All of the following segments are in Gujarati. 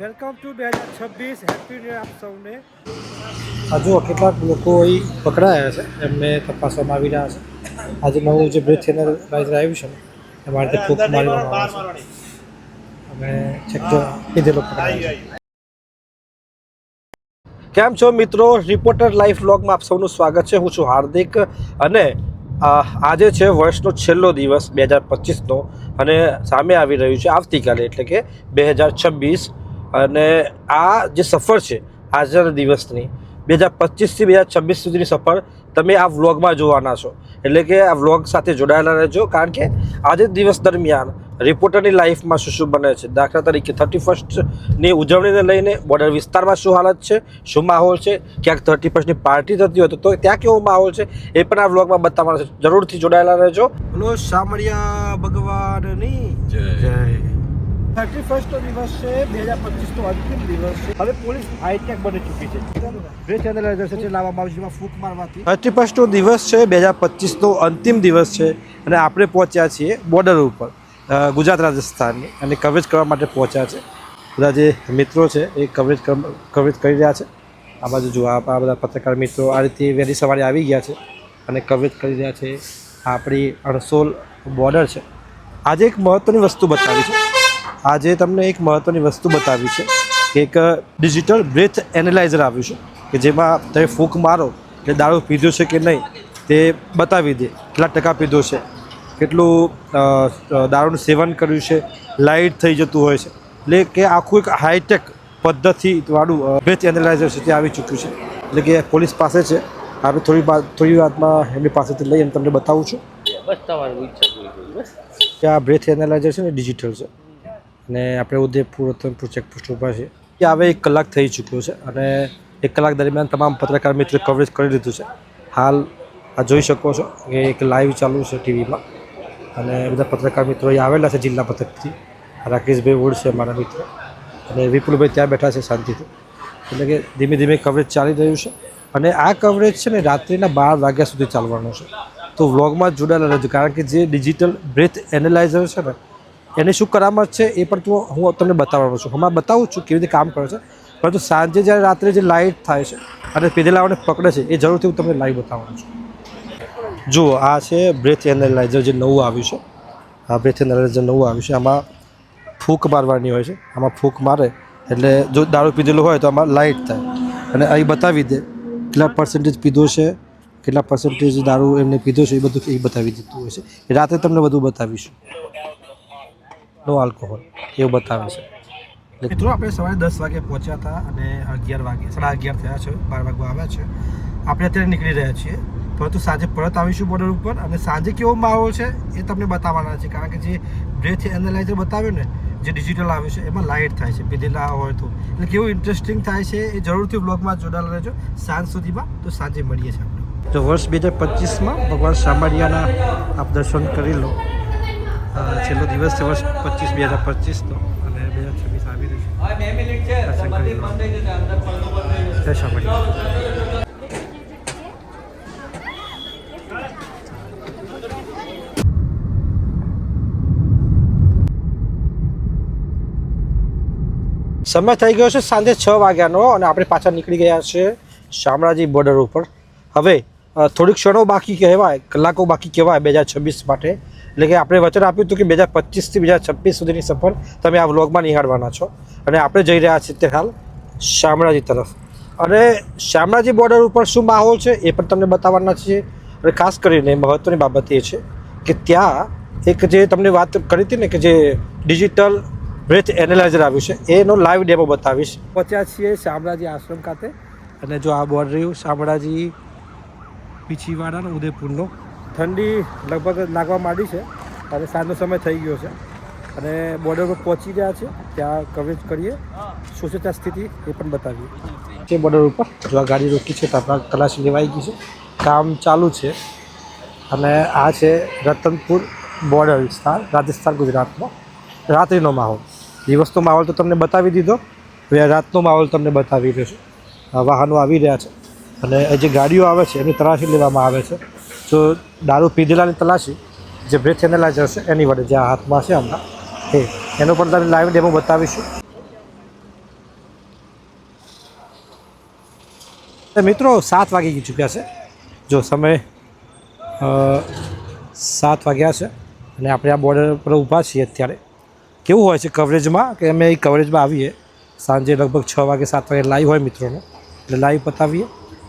વેલકમ ટુ બે હજાર છવ્વીસ. હેપી ન્યુ આપ સૌને. હજુ કેટલાક લોકો અહીં પકડાયા છે. એમને તપાસવામાં આવી રહ્યા છે. આજે નવું જે બ્રેથ એનાલાઇઝર આવ્યું છે ને એમાં રીતે ફૂંક મારવામાં આવે છે. અમે ચેક જો લીધેલો પકડાયો છે. કેમ છો મિત્રો? રિપોર્ટર લાઈફ વ્લોગમાં આપ સૌનું સ્વાગત છે. હું છું હાર્દિક અને આજે છે વર્ષનો છેલ્લો દિવસ બે હજાર પચીસનો અને સામે આવી રહ્યું છે આવતીકાલે એટલે કે બે હજાર છવ્વીસ અને આ જે સફર છે આજના દિવસની, બે હજાર પચીસથી બે હજાર છવ્વીસ સુધીની સફર તમે આ વ્લોગમાં જોવાના છો. એટલે કે આ વ્લોગ સાથે જોડાયેલા રહેજો, કારણ કે આજે દિવસ દરમિયાન રિપોર્ટરની લાઈફમાં શું શું બને છે. દાખલા તરીકે થર્ટી ફર્સ્ટની ઉજવણીને લઈને બોર્ડર વિસ્તારમાં શું હાલત છે, શું માહોલ છે, ક્યાંક થર્ટી ફર્સ્ટની પાર્ટી થતી હોય તો ત્યાં કેવો માહોલ છે, એ પણ આ વ્લોગમાં બતાવવાનો છે. જરૂરથી જોડાયેલા રહેજો. બોલો શામળિયા ભગવાનની જય થર્ટી ફર્સ્ટનો દિવસ છે, બે હજાર પચીસનો અંતિમ દિવસ છે. હવે પોલીસ હાઈટેક બની ચૂકી છે. એનાલાઇઝર છે લાવવામાં આવ્યું છે, જેમાં ફૂંક મારવાથી. થર્ટી ફર્સ્ટનો દિવસ છે, બે હજાર પચીસનો અંતિમ દિવસ છે અને આપણે પહોંચ્યા છીએ બોર્ડર ઉપર ગુજરાત રાજસ્થાનની અને કવરેજ કરવા માટે પહોંચ્યા છે. બધા જે મિત્રો છે એ કવરેજ કવરેજ કરી રહ્યા છે. આ બાજુ જો આ આ બધા પત્રકાર મિત્રો આ રીતે વહેલી સવારે આવી ગયા છે અને કવરેજ કરી રહ્યા છે. આપણી અણસોલ બોર્ડર છે. આજે એક મહત્ત્વની વસ્તુ બતાવી છે. આજે તમને એક મહત્ત્વની વસ્તુ બતાવી છે કે એક ડિજિટલ બ્રેથ એનાલાઇઝર આવ્યું છે કે જેમાં તમે ફૂંક મારો કે દારૂ પીધો છે કે નહીં તે બતાવી દે કેટલા ટકા પીધો છે કેટલું દારૂનું સેવન કર્યું છે લાઇટ થઈ જતું હોય છે. એટલે કે આખું એક હાઈટેક પદ્ધતિવાળું બ્રેથ એનાલાઇઝર છે તે આવી ચૂક્યું છે. એટલે કે પોલીસ પાસે છે. આપણે થોડી વાત થોડી વાતમાં એમની પાસેથી લઈ અને તમને બતાવું છું. બસ તમારું કે આ બ્રેથ એનાલાઇઝર છે ને ડિજિટલ છે. અને આપણે ઉદયપુર રતનપુર ચેકપોસ્ટ ઉપર છે એ હવે એક કલાક થઈ ચૂક્યો છે અને એક કલાક દરમિયાન તમામ પત્રકાર મિત્રો કવરેજ કરી લીધું છે. હાલ આ જોઈ શકો છો કે એક લાઈવ ચાલુ છે ટીવીમાં. અને બધા પત્રકાર મિત્રો અહીં આવેલા છે જિલ્લા પથકથી રાકેશભાઈ ઓળ છે મારા મિત્ર. અને વિપુલભાઈ ત્યાં બેઠા છે શાંતિથી. એટલે કે ધીમે ધીમે કવરેજ ચાલી રહ્યું છે. અને આ કવરેજ છે ને રાત્રિના બાર વાગ્યા સુધી ચાલવાનું છે. તો વ્લોગમાં જોડાયેલા રહેજો. કારણ કે જે ડિજિટલ બ્રેથ એનાલાઇઝર છે ને એને શું કરામત છે એ પણ તું હું તમને બતાવવાનો છું. હમણાં બતાવું છું કેવી રીતે કામ કરે છે. પરંતુ સાંજે જ્યારે રાત્રે જે લાઇટ થાય છે અને પીધેલાઓને પકડે છે, એ જરૂરથી હું તમને લાઈવ બતાવવાનો છું. જુઓ આ છે બ્રેથ એનાલાઇઝર જે નવું આવ્યું છે. આ બ્રેથ એનાલાઇઝર નવું આવ્યું છે. આમાં ફૂંક મારવાની હોય છે. આમાં ફૂંક મારે એટલે જો દારૂ પીધેલો હોય તો આમાં લાઇટ થાય. અને અહીં બતાવી દે કેટલા પર્સન્ટેજ પીધો છે, કેટલા પર્સન્ટેજ દારૂ એમને પીધો છે, એ બધું એ બતાવી દીધું હોય છે. રાતે તમને બધું બતાવીશું. નો આલ્કોહોલ એવું બતાવે છે. મિત્રો આપણે સવારે દસ વાગે પહોંચ્યા હતા અને અગિયાર વાગે સાડા અગિયાર થયા છે બાર વાગવા આવ્યા છે. આપણે અત્યારે નીકળી રહ્યા છીએ પરંતુ સાંજે પરત આવીશું બોર્ડર ઉપર અને સાંજે કેવો માહોલ છે એ તમને બતાવવાના છે કારણ કે જે બ્રેથ એનાલાઇઝર બતાવ્યું ને જે ડિજિટલ આવ્યું છે એમાં લાઇટ થાય છે પીધેલા હોય તો. એટલે કેવું ઇન્ટરેસ્ટિંગ થાય છે એ જરૂરથી બ્લોગમાં જોડાયેલા રહેજો સાંજ સુધીમાં તો સાંજે મળીએ છીએ આપણે. તો વર્ષ બે હજાર પચીસમાં ભગવાન શામળિયાના આપ દર્શન કરી લો. છેલ્લો દિવસ છે વર્ષ પચીસ બે હજાર પચીસનો અને બે હજાર છવ્વીસ આવી રહ્યું છે. જય સમય થઈ ગયો છે સાંજે છ વાગ્યાનો અને આપણે પાછા નીકળી ગયા છે શામળાજી બોર્ડર ઉપર. હવે થોડીક ક્ષણો બાકી કહેવાય કલાકો બાકી કહેવાય બે હજાર છવ્વીસ માટે. એટલે કે આપણે વચન આપ્યું હતું કે બે હજાર પચીસથી બે હજાર છવ્વીસ સુધીની સફર તમે આ વ્લોગમાં નિહાળવાના છો. અને આપણે જઈ રહ્યા છીએ તે હાલ શામળાજી તરફ. અને શામળાજી બોર્ડર ઉપર શું માહોલ છે એ પણ તમને બતાવવાના છીએ. અને ખાસ કરીને મહત્ત્વની બાબત એ છે કે ત્યાં એક જે તમને વાત કરી હતી ને કે જે ડિજિટલ બ્રેથ એનાલાઇઝર આવ્યું છે, એનો લાઈવ ડેમો બતાવીશ. પહોંચ્યા છીએ શામળાજી આશ્રમ ખાતે. અને જો આ બોર્ડ રહ્યું, શામળાજી પીછીવાડાનો, ઉદયપુરનો. ઠંડી લગભગ લાગવા માંડી છે, અને સાંજનો સમય થઈ ગયો છે. અને બોર્ડર પર પહોંચી ગયા છે, ત્યાં કવરેજ કરીએ. શું છે ત્યાં સ્થિતિ એ પણ બતાવીએ. તે બોર્ડર ઉપર જો આ ગાડી રોકી છે, તો આપણા તલાશી લેવાઈ ગઈ છે. કામ ચાલુ છે. અને આ છે રતનપુર બોર્ડર વિસ્તાર, રાજસ્થાન, ગુજરાતનો. રાત્રિનો માહોલ. દિવસનો માહોલ તો તમને બતાવી દીધો. હવે રાતનો માહોલ તમને બતાવી રહ્યો છું. વાહનો આવી રહ્યા છે. અને જે ગાડીઓ આવે છે, એની તલાશી લેવામાં આવે છે. જો દારૂ પીધેલાની તલાશી, જે બ્રેથ એનાલાઇઝર છે એની વડે જે હાથમાં છે હમણાં, એ, એનો પણ તમે લાઈવ ડેમો બતાવીશું. મિત્રો, સાત વાગી ચૂક્યા છે. જો સમય સાત વાગ્યા છે, અને આપણે આ બોર્ડર પર ઊભા છીએ અત્યારે. કેવું હોય છે કવરેજમાં કે અમે એ કવરેજમાં આવીએ. સાંજે લગભગ છ વાગે, સાત વાગે લાઈવ હોય મિત્રોનો. એટલે લાઈવ પતાવીએ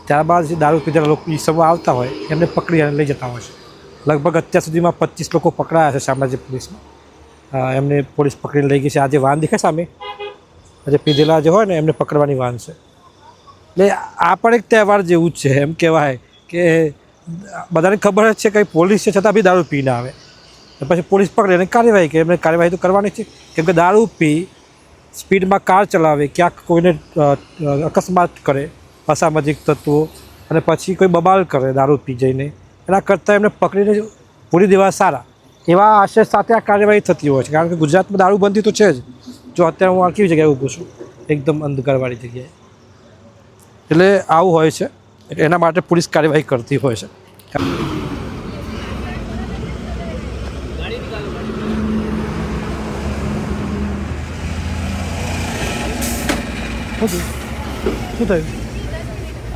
ત્યારબાદ જે દારૂ પીધેલા લોકો ઈ સમય આવતા હોય, એમને પકડી અને લઈ જતા હોય છે. લગભગ અત્યાર સુધીમાં પચીસ લોકો પકડાયા છે શામળાજી પોલીસમાં. એમને પોલીસ પકડીને લઈ ગઈ છે. આજે વાન દેખાય સામે? આજે પીધેલા જે હોય ને, એમને પકડવાની વાન છે. એટલે આ પણ એક તહેવાર જેવું જ છે. એમ કહેવાય કે બધાને ખબર જ છે કે પોલીસ છે, છતાં બી દારૂ પીને આવે. પછી પોલીસ પકડે એને કાર્યવાહી કરે. એમને કાર્યવાહી તો કરવાની છે. કેમ કે દારૂ પી, સ્પીડમાં કાર ચલાવે, ક્યાંક કોઈને અકસ્માત કરે. અસામાજિક તત્વો અને પછી કોઈ બબાલ કરે દારૂ પી જઈને, એના કરતાં એમને પકડીને પૂરી દેવા સારા. એવા આશય સાથે આ કાર્યવાહી થતી હોય છે. કારણ કે ગુજરાતમાં દારૂબંધી તો છે જ. જો અત્યારે હું આ કેવી જગ્યાએ ઊભું છું? એકદમ અંધકારવાળી જગ્યાએ. એટલે આવું હોય છે. એના માટે પોલીસ કાર્યવાહી કરતી હોય છે. શું થયું?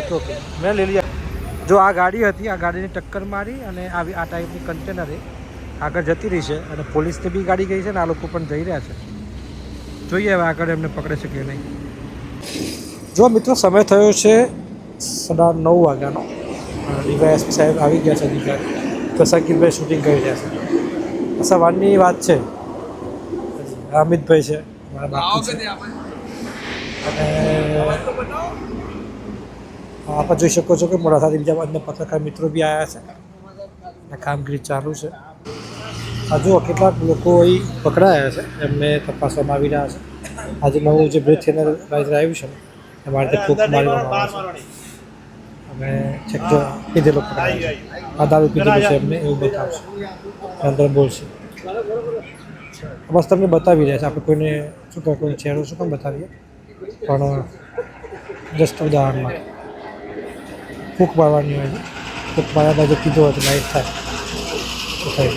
Okay okay. મેં લઈ લીધા જો આ ગાડી હતી આ ગાડીની ટક્કર મારી અને આવી આ ટાઈપની કન્ટેનરે આગળ જતી રહી છે અને પોલીસને બી ગાડી ગઈ છે ને આ લોકો પણ જઈ રહ્યા છે. જોઈએ હવે આગળ એમને પકડે છે કે નહીં. જો મિત્રો સમય થયો છે સાડા નવ વાગ્યાનો. ડીવાયએસપી સાહેબ આવી ગયા છે અધિકારી તો સંકિતભાઈ શૂટિંગ કરી રહ્યા છે. સવારની વાત છે. અમિતભાઈ છે મારા બાપુ છે. અને આપ જોઈ શકો છો કે મોડા સાથે બીજા અન્ય પત્રકાર મિત્રો બી આવ્યા છે. અને કામગીરી ચાલુ છે. હજુ કેટલાક લોકો અહીં પકડાયા છે. એમને તપાસવામાં આવી રહ્યા છે. આજે નવું જે બ્રેથ એનાલાઇઝર આવ્યું છે એમાં રીતે ફૂંક મારવામાં આવે છે. અને છેક જો કીધેલો પકડાયો છે. આ દારૂ કીધેલું છે એમને, એવું બતાવશે. અંદર બોલશે. બસ તમને બતાવી રહ્યા છે. આપણે કોઈને શું કહે, કોઈને ચહેરો શું પણ બતાવીએ. પણ જસ્ટ ઉદાહરણ માટે ફૂંક મારવાની હોય. ફૂંક માર્યા બાદ કીધું હોય તો લાઈટ થાય. તો થાય.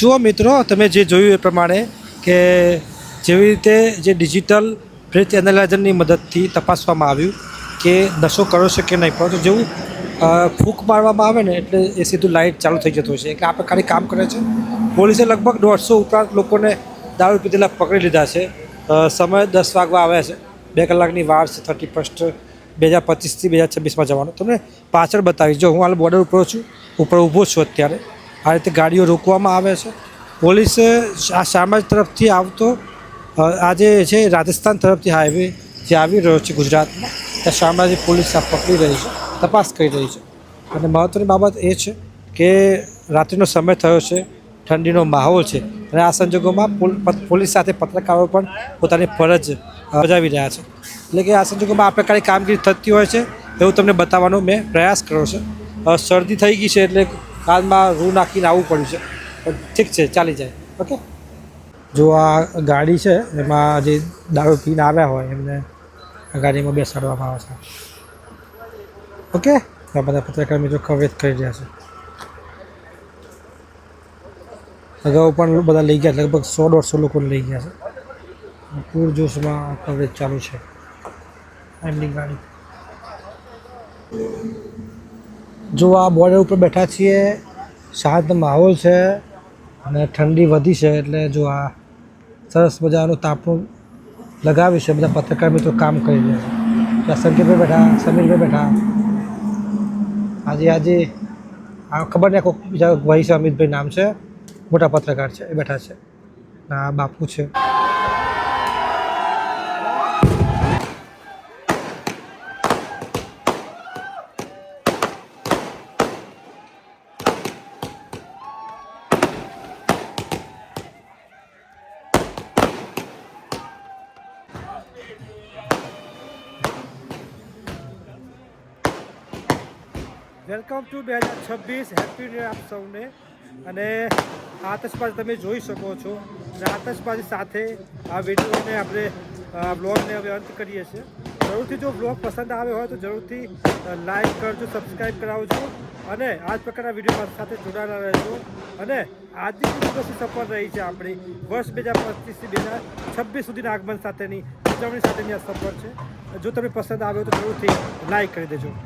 જુઓ મિત્રો, તમે જે જોયું એ પ્રમાણે કે જેવી રીતે જે ડિજિટલ બ્રેથ એનાલાઇઝરની મદદથી તપાસવામાં આવ્યું કે નશો કરો છે કે નહીં, પરંતુ જેવું ફૂંક મારવામાં આવે ને એટલે એ સીધું લાઇટ ચાલુ થઈ જતું છે. એટલે આપણે ખાલી કામ કરે છે. પોલીસે લગભગ દોઢસો ઉપરાંત લોકોને દારૂ પીધેલા પકડી લીધા છે. સમય દસ વાગવા આવે છે. બે કલાકની વાર છે થર્ટી ફર્સ્ટ બે હજાર પચીસથી બે હજાર છવ્વીસમાં જવાનું. તમને પાછળ બતાવીશ. જો હું હાલ બોર્ડર ઉપર છું, ઉપર ઊભો છું અત્યારે. આ રીતે ગાડીઓ રોકવામાં આવે છે. પોલીસે આ સામાજ તરફથી આવતો આજે છે, રાજસ્થાન તરફથી હાઈવે જે આવી રહ્યો છે ગુજરાતમાં, ત્યાં શામળાજી પોલીસ આ પકડી રહી છે, તપાસ કરી રહી છે. અને મહત્ત્વની બાબત એ છે કે રાત્રિનો સમય થયો છે, ઠંડીનો માહોલ છે. અને આ સંજોગોમાં પોલીસ સાથે પત્રકારો પણ પોતાની ફરજ બજાવી રહ્યા છે. એટલે કે આ સંજોગોમાં આ પ્રકારની કામગીરી થતી હોય છે, એવું તમને બતાવવાનો મેં પ્રયાસ કર્યો છે. શરદી થઈ ગઈ છે એટલે કાનમાં રૂ નાખીને આવવું પડ્યું છે. ઠીક છે, ચાલી જાય. ઓકે? જો આ ગાડી છે, એમાં જે દારૂ પીને આવ્યા હોય, એમને આ ગાડીમાં બેસાડવામાં આવે છે. ઓકે? આ બધા પત્રકાર મિત્રો કવેત કરી રહ્યા છે. અગાઉ પણ બધા લઈ ગયા, લગભગ સો દોઢસો લોકો લઈ ગયા છે. પૂરજોશમાં કવરેજ ચાલુ છે. એમની ગાડી. જો આ બોર્ડર ઉપર બેઠા છીએ, શાંત માહોલ છે અને ઠંડી વધી છે એટલે જો આ સરસ મજાનું તાપણું લગાવ્યું છે, બધા પત્રકાર મિત્રો કામ કરી રહ્યા છે. ત્યાં સંકેતભાઈ બેઠા, સમીરભાઈ બેઠા. આજે આજે, આ ખબર નહીં કોઈ બીજા ભાઈ છે, અમિતભાઈ નામ છે. મોટા પત્રકાર છે, એ બેઠા છે. આ બાપુ છે. વેલકમ ટુ બે હજાર છવ્વીસ, હેપી ન્યુ આપ સૌને. અને આતશબાજી તમે જોઈ શકો છો. અને આતશબાજ સાથે આ વિડીયોને આપણે આ બ્લોગને હવે અંત કરીએ છીએ. જરૂરથી જો બ્લોગ પસંદ આવ્યો હોય તો જરૂરથી લાઈક કરજો સબસ્ક્રાઈબ કરાવજો. અને આ જ પ્રકારના વીડિયો સાથે જોડાયેલા રહેજો. અને આજની દિવસની સફર રહી છે આપણી, વર્ષ બે હજાર પચીસથી બે હજાર છવ્વીસ સુધીના આગમન સાથેની ઉજવણી સાથેની આ સફર છે. જો તમને પસંદ આવ્યો તો જરૂરથી લાઈક કરી દેજો.